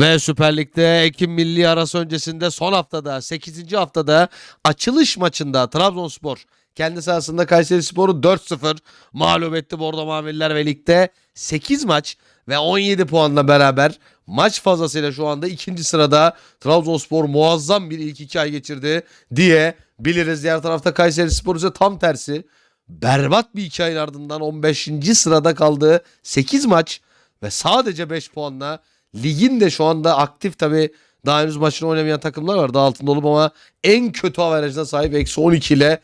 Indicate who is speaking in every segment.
Speaker 1: Ve Süper Lig'de Ekim Milli arası öncesinde son haftada 8. haftada açılış maçında Trabzonspor kendi sahasında Kayseri Spor'u 4-0 mağlup etti Bordo Mavililer ve ligde 8 maç ve 17 puanla beraber maç fazlasıyla şu anda ikinci sırada Trabzonspor muazzam bir ilk iki ay geçirdi diye biliriz. Diğer tarafta Kayseri Spor ise tam tersi berbat bir iki ayın ardından 15. sırada kaldığı 8 maç ve sadece 5 puanla ligin de şu anda aktif tabi daha henüz maçını oynamayan takımlar var daha altında olup ama en kötü averajına sahip eksi 12 ile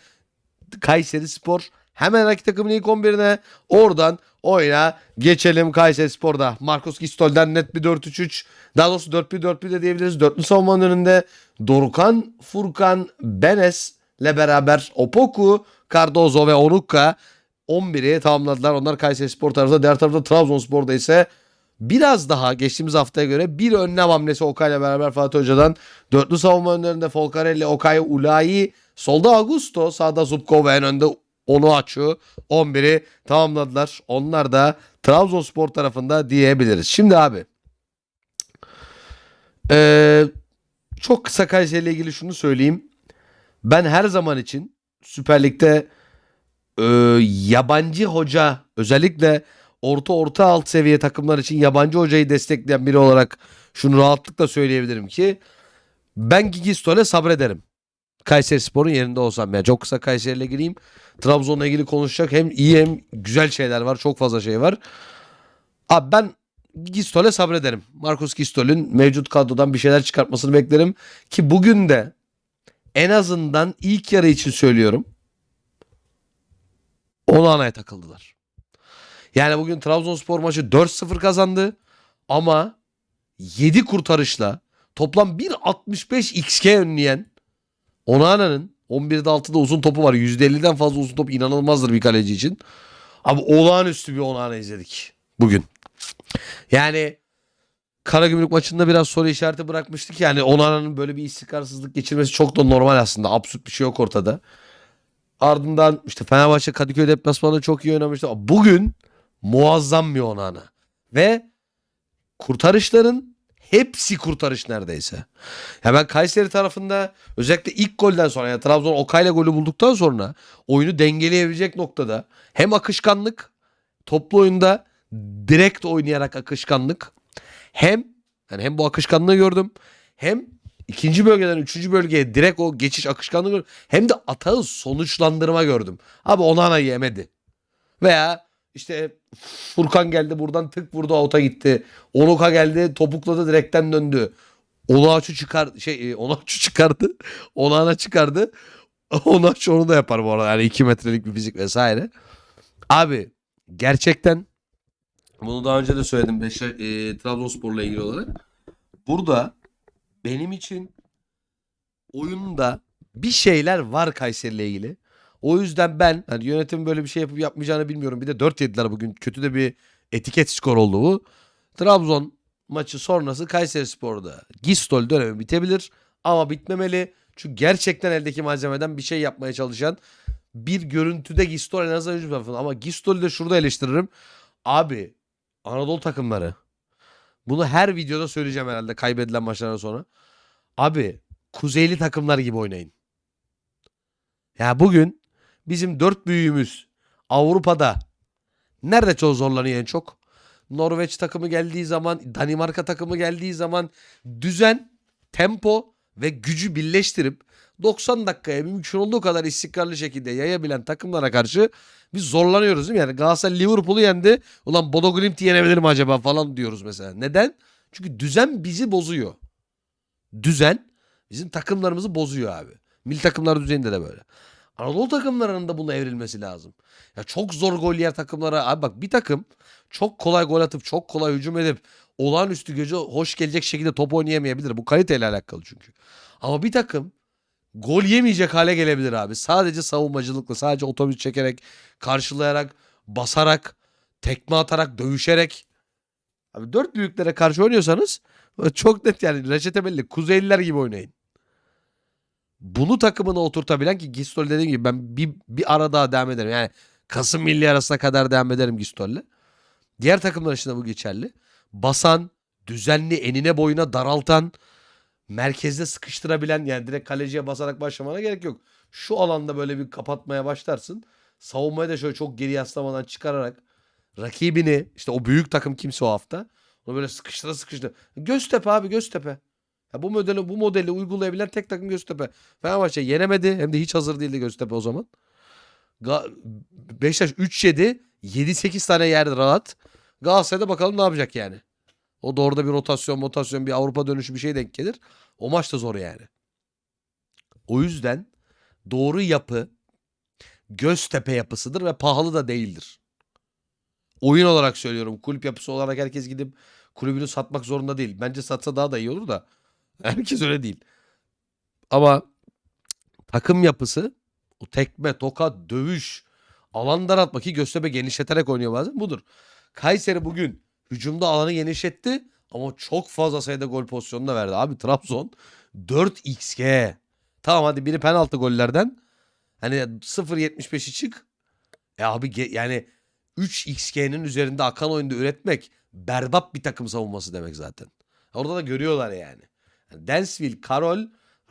Speaker 1: Kayseri Spor hemen rakip takımın ilk 11'ine oradan oyuna geçelim Kayseri Spor'da. Marcos Gistol'den net bir 4-3-3 daha doğrusu 4-1-4-1 de diyebiliriz. Dörtlü savunmanın önünde Dorukan, Furkan, Benes ile beraber Opoku, Cardozo ve Onukka 11'i tamamladılar. Onlar Kayseri Spor tarafında. Diğer tarafta Trabzonspor'da ise biraz daha geçtiğimiz haftaya göre bir önlem hamlesi Okay ile beraber Fatih Hoca'dan. Dörtlü savunma önlerinde Folcarelli, Okay, Ulayi, solda Augusto, sağda Zubkov ve en önde onu açıyor. 11'i tamamladılar. Onlar da Trabzonspor tarafında diyebiliriz. Şimdi abi ee, çok kısa Kayseri ile ilgili şunu söyleyeyim. Ben her zaman için Süper Lig'de e, yabancı hoca özellikle orta orta alt seviye takımlar için yabancı hocayı destekleyen biri olarak şunu rahatlıkla söyleyebilirim ki ben Gigistol'e sabrederim. Kayseri Spor'un yerinde olsam ya. Çok kısa Kayseri ile gireyim. Trabzon'la ilgili konuşacak hem iyi hem güzel şeyler var. Çok fazla şey var. Abi ben Gistol'e sabrederim. Marcus Gistol'ün mevcut kadrodan bir şeyler çıkartmasını beklerim. Ki bugün de en azından ilk yarı için söylüyorum. Onana'ya takıldılar. Yani bugün Trabzonspor maçı 4-0 kazandı. Ama 7 kurtarışla toplam 1.65 XG önleyen Onana'nın 11'de 6'da uzun topu var. %50'den fazla uzun top inanılmazdır bir kaleci için. Abi olağanüstü bir Onana izledik bugün. Yani Karagümrük maçında biraz soru işareti bırakmıştık. Yani Onana'nın böyle bir istikrarsızlık geçirmesi çok da normal aslında. Absürt bir şey yok ortada. Ardından işte Fenerbahçe Kadıköy deplasmanında çok iyi oynamıştı. Bugün muazzam bir Onana. Ve kurtarışların hepsi kurtarış neredeyse. Ben Kayseri tarafında özellikle ilk golden sonra yani Trabzon Okay'la golü bulduktan sonra oyunu dengeleyebilecek noktada hem akışkanlık toplu oyunda direkt oynayarak akışkanlık hem yani hem bu akışkanlığı gördüm hem ikinci bölgeden üçüncü bölgeye direkt o geçiş akışkanlığı gördüm hem de atağı sonuçlandırma gördüm. Abi Onana yemedi. Veya işte Furkan geldi buradan tık vurdu avuta gitti. Onuka geldi topukladı direkten döndü. Onaçu çıkar şey e, Onaçu çıkardı. Onana çıkardı. Onaçu onu da yapar bu arada. Yani 2 metrelik bir fizik vesaire. Abi gerçekten bunu daha önce de söyledim Beşiktaş, e, Trabzonspor'la ilgili olarak. Burada benim için oyunda bir şeyler var Kayseri'yle ilgili. O yüzden ben hani yönetim böyle bir şey yapıp yapmayacağını bilmiyorum. Bir de 4 yediler bugün. Kötü de bir etiket skor oldu bu. Trabzon maçı sonrası Kayseri Spor'da Gistol dönemi bitebilir ama bitmemeli. Çünkü gerçekten eldeki malzemeden bir şey yapmaya çalışan bir görüntüde Gistol en azından hücum tarafında. Ama Gistol'ü de şurada eleştiririm. Abi Anadolu takımları. Bunu her videoda söyleyeceğim herhalde kaybedilen maçlardan sonra. Abi kuzeyli takımlar gibi oynayın. Ya bugün bizim dört büyüğümüz Avrupa'da nerede çok zorlanıyor en çok? Norveç takımı geldiği zaman, Danimarka takımı geldiği zaman düzen, tempo ve gücü birleştirip 90 dakikaya mümkün olduğu kadar istikrarlı şekilde yayabilen takımlara karşı biz zorlanıyoruz değil mi? Yani Galatasaray Liverpool'u yendi. Ulan Bodo Glimt'i yenebilir mi acaba falan diyoruz mesela. Neden? Çünkü düzen bizi bozuyor. Düzen bizim takımlarımızı bozuyor abi. Milli takımlar düzeninde de böyle. Anadolu takımlarının da bunu evrilmesi lazım. Ya çok zor gol yer takımlara. Abi bak bir takım çok kolay gol atıp çok kolay hücum edip olağanüstü gece hoş gelecek şekilde top oynayamayabilir. Bu kaliteyle alakalı çünkü. Ama bir takım gol yemeyecek hale gelebilir abi. Sadece savunmacılıkla, sadece otobüs çekerek, karşılayarak, basarak, tekme atarak, dövüşerek. Abi dört büyüklere karşı oynuyorsanız çok net yani reçete belli. Kuzeyliler gibi oynayın. Bunu takımına oturtabilen ki Gistol dediğim gibi ben bir, bir ara daha devam ederim. Yani Kasım milli arasına kadar devam ederim Gistol'le. Diğer takımlar için de bu geçerli. Basan, düzenli enine boyuna daraltan, merkezde sıkıştırabilen yani direkt kaleciye basarak başlamana gerek yok. Şu alanda böyle bir kapatmaya başlarsın. Savunmayı da şöyle çok geri yaslamadan çıkararak rakibini işte o büyük takım kimse o hafta onu böyle sıkıştıra sıkıştıra. Göztepe abi Göztepe. Ya bu modeli bu modeli uygulayabilen tek takım Göztepe. Fenerbahçe yenemedi hem de hiç hazır değildi Göztepe o zaman. Ga- Beşiktaş 3-7 7-8 tane yerde rahat. Galatasaray'da bakalım ne yapacak yani. O da orada bir rotasyon, rotasyon, bir Avrupa dönüşü bir şey denk gelir. O maç da zor yani. O yüzden doğru yapı Göztepe yapısıdır ve pahalı da değildir. Oyun olarak söylüyorum. Kulüp yapısı olarak herkes gidip kulübünü satmak zorunda değil. Bence satsa daha da iyi olur da. Herkes öyle değil. Ama takım yapısı o tekme, tokat, dövüş, alan daraltma ki Göztepe genişleterek oynuyor bazen budur. Kayseri bugün hücumda alanı genişletti ama çok fazla sayıda gol pozisyonu da verdi. Abi Trabzon 4xg. Tamam hadi biri penaltı gollerden. Hani 0.75'i çık. E abi yani 3xg'nin üzerinde akan oyunda üretmek berbat bir takım savunması demek zaten. Orada da görüyorlar yani. Yani Densville, Karol,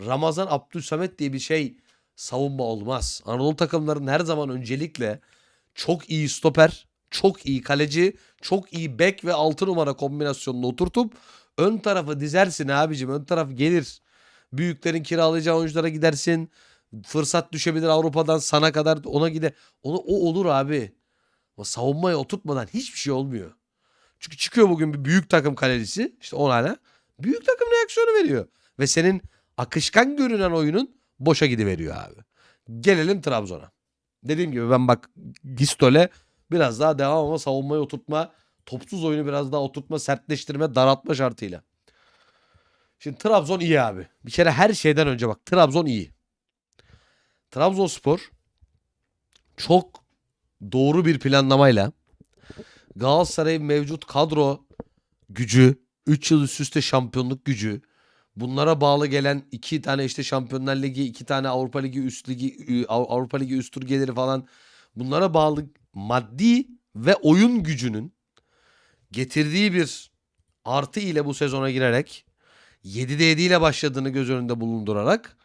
Speaker 1: Ramazan, Abdülsamet diye bir şey savunma olmaz. Anadolu takımların her zaman öncelikle çok iyi stoper, çok iyi kaleci, çok iyi bek ve 6 numara kombinasyonunu oturtup ön tarafı dizersin abicim. Ön taraf gelir. Büyüklerin kiralayacağı oyunculara gidersin. Fırsat düşebilir Avrupa'dan sana kadar ona gider. Onu, o olur abi. Ama savunmaya oturtmadan hiçbir şey olmuyor. Çünkü çıkıyor bugün bir büyük takım kalecisi. işte Onana. Büyük takım reaksiyonu veriyor. Ve senin akışkan görünen oyunun boşa gidiveriyor abi. Gelelim Trabzon'a. Dediğim gibi ben bak Gistol'e biraz daha devam ama savunmayı oturtma, topsuz oyunu biraz daha oturtma, sertleştirme, daraltma şartıyla. Şimdi Trabzon iyi abi. Bir kere her şeyden önce bak Trabzon iyi. Trabzonspor çok doğru bir planlamayla Galatasaray'ın mevcut kadro gücü, 3 yıl üst üste şampiyonluk gücü, bunlara bağlı gelen iki tane işte Şampiyonlar Ligi, iki tane Avrupa Ligi üst ligi, Av- Avrupa Ligi üst tur geliri falan. Bunlara bağlı maddi ve oyun gücünün getirdiği bir artı ile bu sezona girerek 7'de 7 ile başladığını göz önünde bulundurarak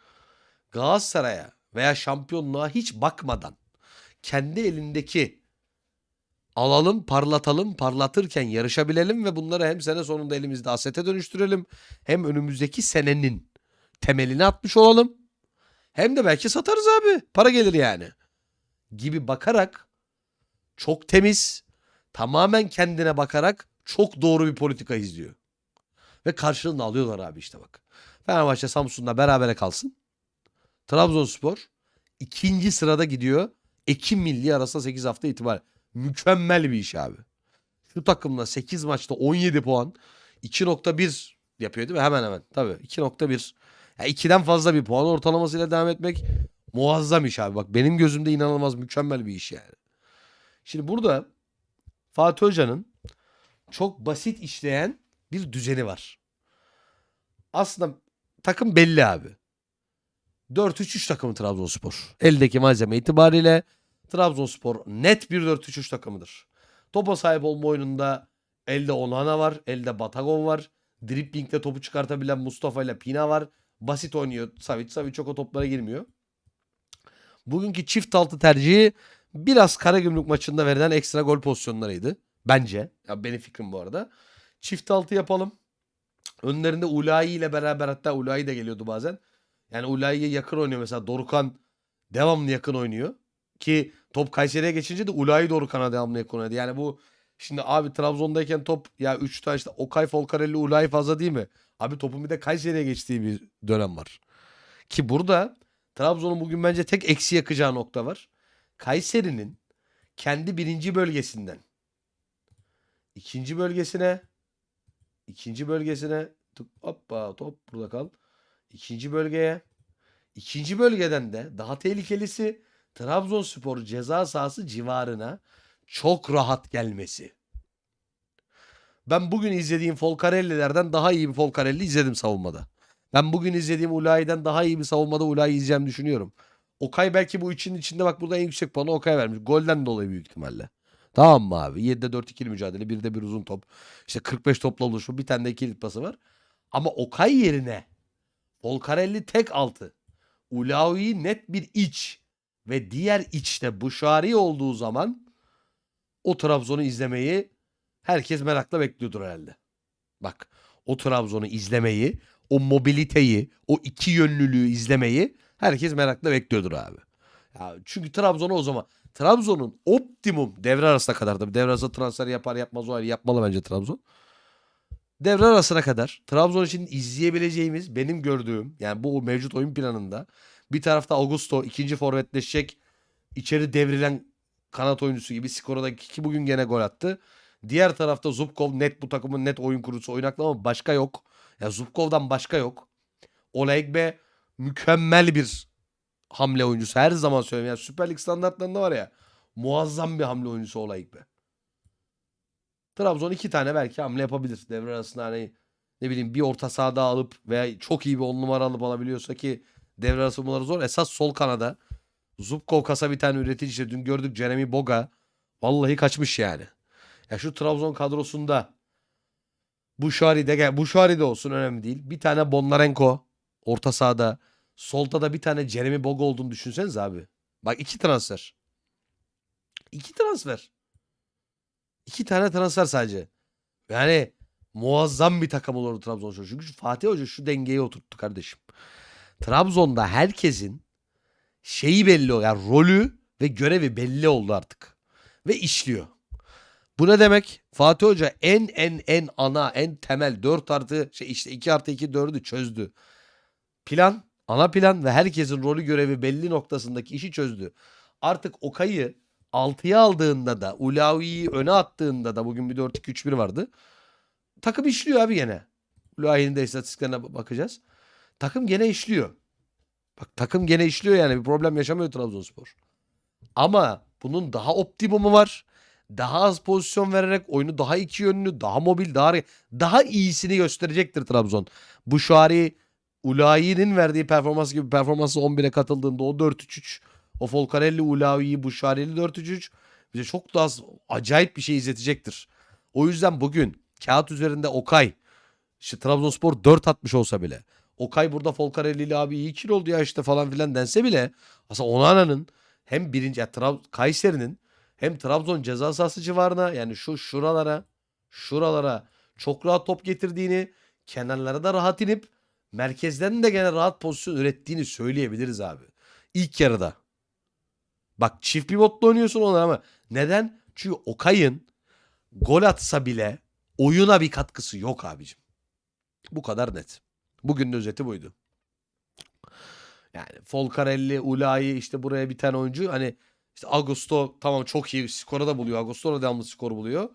Speaker 1: Galatasaray'a veya şampiyonluğa hiç bakmadan kendi elindeki alalım, parlatalım, parlatırken yarışabilelim ve bunları hem sene sonunda elimizde asete dönüştürelim hem önümüzdeki senenin temelini atmış olalım. Hem de belki satarız abi. Para gelir yani. Gibi bakarak çok temiz, tamamen kendine bakarak çok doğru bir politika izliyor. Ve karşılığını alıyorlar abi işte bak. Fenerbahçe Samsun'la berabere kalsın. Trabzonspor ikinci sırada gidiyor. Ekim milli arasında 8 hafta itibariyle. Mükemmel bir iş abi. Şu takımla 8 maçta 17 puan 2.1 yapıyor değil mi? Hemen hemen. Tabii 2.1. Ya 2'den fazla bir puan ortalamasıyla devam etmek muazzam iş abi. Bak benim gözümde inanılmaz mükemmel bir iş yani. Şimdi burada Fatih Hoca'nın çok basit işleyen bir düzeni var. Aslında takım belli abi. 4-3-3 takımı Trabzonspor. Eldeki malzeme itibariyle Trabzonspor net bir 4-3-3 takımıdır. Topa sahip olma oyununda elde Onana var, elde Batagov var. Dribbling'de topu çıkartabilen Mustafa ile Pina var. Basit oynuyor Savic. Savic çok o toplara girmiyor. Bugünkü çift altı tercihi biraz Karagümrük maçında verilen ekstra gol pozisyonlarıydı. Bence. Ya benim fikrim bu arada. Çift altı yapalım. Önlerinde Ulayi ile beraber hatta Ulayi de geliyordu bazen. Yani Ulayi'ye yakın oynuyor mesela. Dorukan devamlı yakın oynuyor. Ki top Kayseri'ye geçince de Ulayi Dorukan'a devamlı yakın oynadı. Yani bu şimdi abi Trabzon'dayken top ya 3 tane işte Okay Folcarelli Ulayi fazla değil mi? Abi topun bir de Kayseri'ye geçtiği bir dönem var. Ki burada Trabzon'un bugün bence tek eksi yakacağı nokta var. Kayseri'nin kendi birinci bölgesinden ikinci bölgesine ikinci bölgesine tık, hoppa top burada kal. İkinci bölgeye ikinci bölgeden de daha tehlikelisi Trabzonspor ceza sahası civarına çok rahat gelmesi. Ben bugün izlediğim Folcarelli'lerden daha iyi bir Folcarelli izledim savunmada. Ben bugün izlediğim Ulayi'den daha iyi bir savunmada Ulayi izleyeceğimi düşünüyorum. Okay belki bu için içinde bak burada en yüksek puanı Okay vermiş. Golden dolayı büyük ihtimalle. Tamam mı abi? 7'de 4 ikili mücadele. 1'de bir uzun top. İşte 45 topla oluşu. Bir tane de kilit pası var. Ama Okay yerine Volcarelli tek altı. Ulaui net bir iç. Ve diğer içte Buşari olduğu zaman o Trabzon'u izlemeyi herkes merakla bekliyordur herhalde. Bak o Trabzon'u izlemeyi, o mobiliteyi, o iki yönlülüğü izlemeyi herkes merakla bekliyordur abi. Ya çünkü Trabzon'u o zaman Trabzon'un optimum devre arasına kadar da devre arası transfer yapar yapmaz o ayrı yapmalı bence Trabzon. Devre arasına kadar Trabzon için izleyebileceğimiz benim gördüğüm yani bu mevcut oyun planında bir tarafta Augusto ikinci forvetleşecek içeri devrilen kanat oyuncusu gibi skora da ki bugün gene gol attı. Diğer tarafta Zubkov net bu takımın net oyun kurucusu oynaklı ama başka yok. Ya Zubkov'dan başka yok. Olegbe mükemmel bir hamle oyuncusu. Her zaman söylüyorum. Yani Süper Lig standartlarında var ya muazzam bir hamle oyuncusu Olegbe. Trabzon iki tane belki hamle yapabilir. Devre arasında hani ne bileyim bir orta sahada alıp veya çok iyi bir on numara alıp alabiliyorsa ki devre arası bunları zor. Esas sol kanada Zubkov kasa bir tane üretici. işte Dün gördük Jeremy Boga. Vallahi kaçmış yani. Ya şu Trabzon kadrosunda Buşari de Buşari de olsun önemli değil. Bir tane Bondarenko orta sahada. Solda da bir tane Jeremy Boga olduğunu düşünseniz abi. Bak iki transfer. İki transfer. İki tane transfer sadece. Yani muazzam bir takım olur Trabzon. Çünkü Fatih Hoca şu dengeyi oturttu kardeşim. Trabzon'da herkesin şeyi belli oluyor. Yani rolü ve görevi belli oldu artık. Ve işliyor. Bu ne demek? Fatih Hoca en en en ana en temel 4 artı şey işte 2 artı 2 4'ü çözdü. Plan, ana plan ve herkesin rolü görevi belli noktasındaki işi çözdü. Artık Okay'ı 6'ya aldığında da Ulavi'yi öne attığında da bugün bir 4-2-3-1 vardı. Takım işliyor abi gene. Ulavi'nin de istatistiklerine bakacağız. Takım gene işliyor. Bak takım gene işliyor yani bir problem yaşamıyor Trabzonspor. Ama bunun daha optimumu var. Daha az pozisyon vererek oyunu daha iki yönlü, daha mobil, daha daha iyisini gösterecektir Trabzon. Bu Şari Ulayi'nin verdiği performans gibi performansı 11'e katıldığında o 4-3-3 o Folcarelli, Ulayi'yi, Buşareli 4-3-3 bize çok daha acayip bir şey izletecektir. O yüzden bugün kağıt üzerinde Okay işte Trabzonspor 4 atmış olsa bile Okay burada Folcarelli ile abi iyi kilo oldu ya işte falan filan dense bile aslında Onana'nın hem birinci ya, Trab- Kayseri'nin hem Trabzon ceza sahası civarına yani şu şuralara şuralara çok rahat top getirdiğini kenarlara da rahat inip merkezden de gene rahat pozisyon ürettiğini söyleyebiliriz abi. İlk yarıda. Bak çift pivotla oynuyorsun onlar ama neden? Çünkü Okay'ın gol atsa bile oyuna bir katkısı yok abicim. Bu kadar net. Bugünün özeti buydu. Yani Folcarelli, Ulayi işte buraya bir tane oyuncu hani işte Augusto tamam çok iyi skora da buluyor. Augusto da devamlı skor buluyor.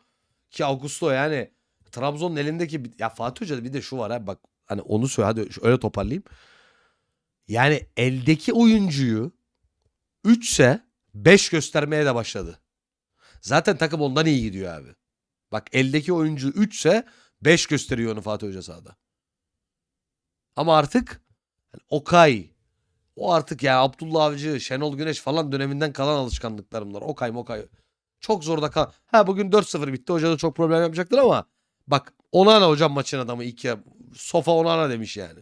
Speaker 1: Ki Augusto yani Trabzon'un elindeki ya Fatih Hoca'da bir de şu var ha bak hani onu söyle hadi öyle toparlayayım. Yani eldeki oyuncuyu 3 ise 5 göstermeye de başladı. Zaten takım ondan iyi gidiyor abi. Bak eldeki oyuncu 3 ise 5 gösteriyor onu Fatih Hoca sahada. Ama artık Okay o artık ya Abdullah Avcı, Şenol Güneş falan döneminden kalan alışkanlıklarım bunlar. Okay mokay. Çok zorda kal. Ha bugün 4-0 bitti. Hoca da çok problem yapacaktır ama bak Onana hocam maçın adamı ilk ya. Sofa Onana demiş yani.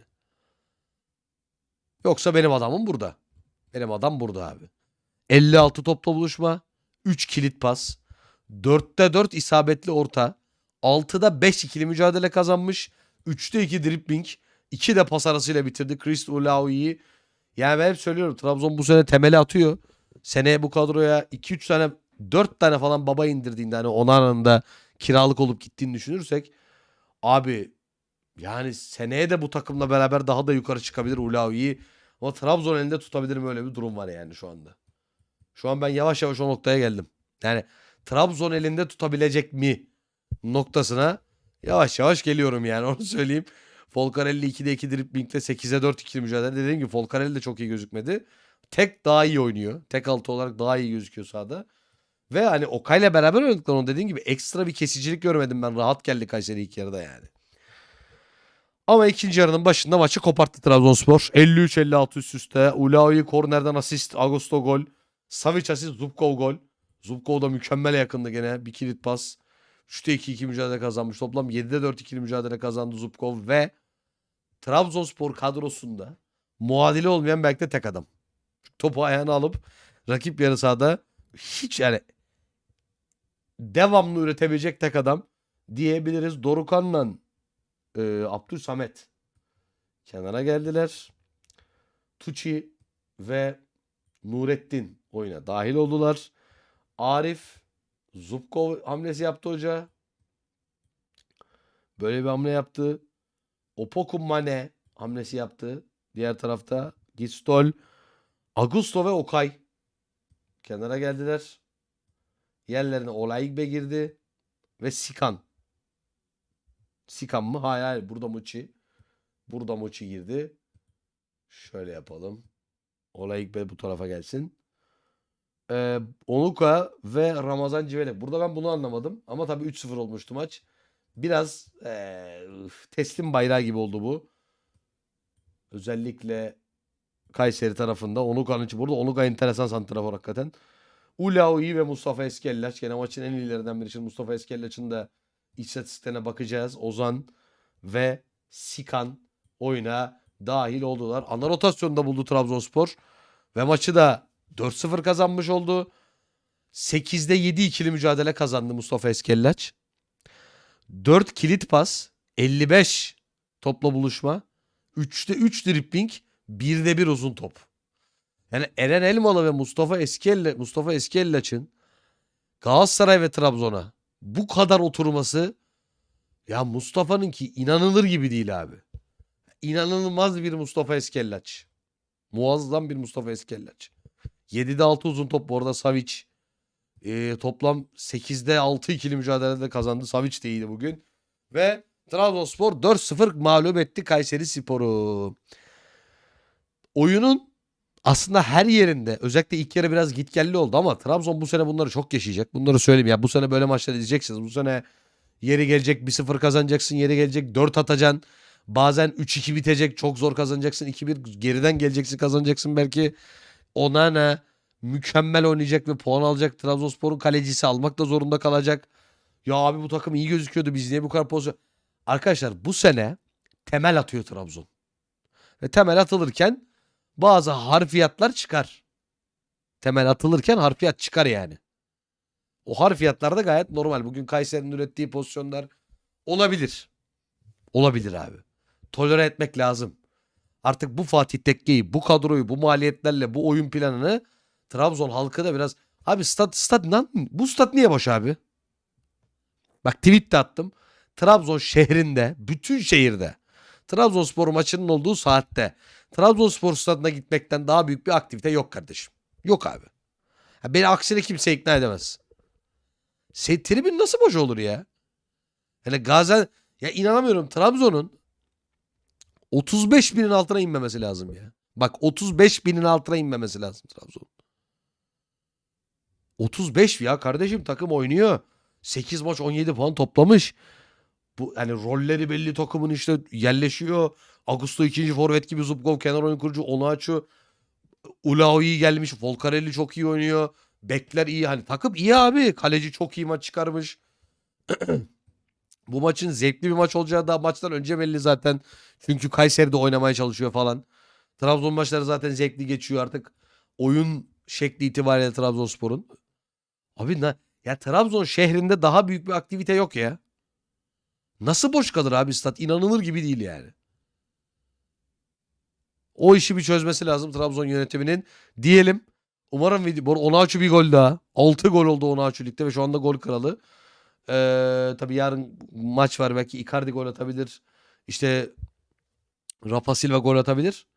Speaker 1: Yoksa benim adamım burada. Benim adam burada abi. 56 topla buluşma. 3 kilit pas. 4'te 4 isabetli orta. 6'da 5 ikili mücadele kazanmış. 3'te 2 dribbling. 2 de pas arasıyla bitirdi. Chris Ulaoi'yi. Yani ben hep söylüyorum Trabzon bu sene temeli atıyor. Seneye bu kadroya 2-3 tane 4 tane falan baba indirdiğinde hani Onana'nın da kiralık olup gittiğini düşünürsek abi yani seneye de bu takımla beraber daha da yukarı çıkabilir Ulaoi'yi. Ama Trabzon elinde tutabilir mi öyle bir durum var yani şu anda. Şu an ben yavaş yavaş o noktaya geldim. Yani Trabzon elinde tutabilecek mi noktasına yavaş yavaş geliyorum yani onu söyleyeyim. Folcarelli 2'de 2 dribbling'le 8'e 4 ikili mücadele. Dediğim gibi Folcarelli de çok iyi gözükmedi. Tek daha iyi oynuyor. Tek altı olarak daha iyi gözüküyor sahada. Ve hani Okay'la beraber oynadıkları onun dediğim gibi ekstra bir kesicilik görmedim ben. Rahat geldi Kayseri ilk yarıda yani. Ama ikinci yarının başında maçı koparttı Trabzonspor. 53-56 üst üste. Ulao'yu kornerden asist. Augusto gol. Savic asist. Zubkov gol. Zubkov da mükemmel yakındı gene. Bir kilit pas. 3'te 2-2 mücadele kazanmış. Toplam 7'de 4 ikili mücadele kazandı Zubkov ve Trabzonspor kadrosunda muadili olmayan belki de tek adam. Topu ayağına alıp rakip yarı sahada hiç yani devamlı üretebilecek tek adam diyebiliriz. Dorukan'la e, Abdül Samet kenara geldiler. Tuçi ve Nurettin oyuna dahil oldular. Arif Zubkov hamlesi yaptı hoca. Böyle bir hamle yaptı. Opoku Mane hamlesi yaptı. Diğer tarafta Gistol, Augusto ve Okay kenara geldiler. Yerlerine Olaigbe girdi ve Sikan. Sikan mı? Hayır hayır. Burada Muçi. Burada Muçi girdi. Şöyle yapalım. Olaigbe bu tarafa gelsin. Ee, Onuka ve Ramazan Civele. Burada ben bunu anlamadım. Ama tabii 3-0 olmuştu maç. Biraz ee, teslim bayrağı gibi oldu bu. Özellikle Kayseri tarafında Onuka'nın burada Onuka enteresan santrafor hakikaten. Ulaoui ve Mustafa Eskellaç. Gene maçın en iyilerinden biri. Şimdi Mustafa Eskellaç'ın da istatistiklerine bakacağız. Ozan ve Sikan oyuna dahil oldular. Ana rotasyonda buldu Trabzonspor. Ve maçı da 4-0 kazanmış oldu. 8'de 7 ikili mücadele kazandı Mustafa Eskellaç. 4 kilit pas, 55 topla buluşma, 3'te 3 dribling, 1'de 1 uzun top. Yani Eren Elmalı ve Mustafa Eskelle Mustafa Eskellaç'ın Galatasaray ve Trabzon'a bu kadar oturması ya Mustafa'nınki inanılır gibi değil abi. İnanılmaz bir Mustafa Eskellaç. Muazzam bir Mustafa Eskellaç. 7'de 6 uzun top bu arada Savic. Ee, toplam 8'de 6 ikili mücadelede kazandı. Savic de iyiydi bugün. Ve Trabzonspor 4-0 mağlup etti Kayseri Spor'u. Oyunun aslında her yerinde özellikle ilk yarı biraz gitgelli oldu ama Trabzon bu sene bunları çok yaşayacak. Bunları söyleyeyim ya bu sene böyle maçlar izleyeceksiniz. Bu sene yeri gelecek 1-0 kazanacaksın. Yeri gelecek 4 atacaksın. Bazen 3-2 bitecek. Çok zor kazanacaksın. 2-1 geriden geleceksin kazanacaksın belki. Onana mükemmel oynayacak ve puan alacak. Trabzonspor'un kalecisi almak da zorunda kalacak. Ya abi bu takım iyi gözüküyordu. Biz niye bu kadar pozisyon... Arkadaşlar bu sene temel atıyor Trabzon. Ve temel atılırken bazı harfiyatlar çıkar. Temel atılırken harfiyat çıkar yani. O harfiyatlar da gayet normal. Bugün Kayseri'nin ürettiği pozisyonlar olabilir. Olabilir abi. Tolere etmek lazım. Artık bu Fatih Tekke'yi, bu kadroyu, bu maliyetlerle, bu oyun planını Trabzon halkı da biraz... Abi stat, stat, lan, bu stat niye boş abi? Bak tweet de attım. Trabzon şehrinde, bütün şehirde Trabzonspor maçının olduğu saatte Trabzonspor stadına gitmekten daha büyük bir aktivite yok kardeşim. Yok abi. Ya beni aksine kimse ikna edemez. Se tribün nasıl boş olur ya? Yani Gazen ya inanamıyorum Trabzon'un 35 binin altına inmemesi lazım ya. Bak 35 binin altına inmemesi lazım Trabzon. 35 ya kardeşim takım oynuyor. 8 maç 17 puan toplamış. Bu hani rolleri belli takımın işte yerleşiyor. Augusto ikinci forvet gibi Zubkov kenar oyun kurucu Onaçu Ulaoui gelmiş. Volcarelli çok iyi oynuyor. Bekler iyi. Hani takım iyi abi. Kaleci çok iyi maç çıkarmış. Bu maçın zevkli bir maç olacağı da maçtan önce belli zaten. Çünkü Kayseri'de oynamaya çalışıyor falan. Trabzon maçları zaten zevkli geçiyor artık. Oyun şekli itibariyle Trabzonspor'un. Abi na ya Trabzon şehrinde daha büyük bir aktivite yok ya. Nasıl boş kalır abi stat? İnanılır gibi değil yani. O işi bir çözmesi lazım Trabzon yönetiminin. Diyelim. Umarım video... Onaçu bir gol daha. 6 gol oldu Onaçu ligde ve şu anda gol kralı. Ee, tabii yarın maç var. Belki Icardi gol atabilir. İşte Rafa Silva gol atabilir.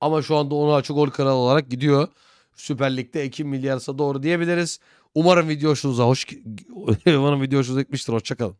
Speaker 1: Ama şu anda Onaçu gol kralı olarak gidiyor. Süper Lig'de Ekim milyarsa doğru diyebiliriz. Umarım video hoşunuza hoş umarım video hoşunuza gitmiştir. Hoşçakalın.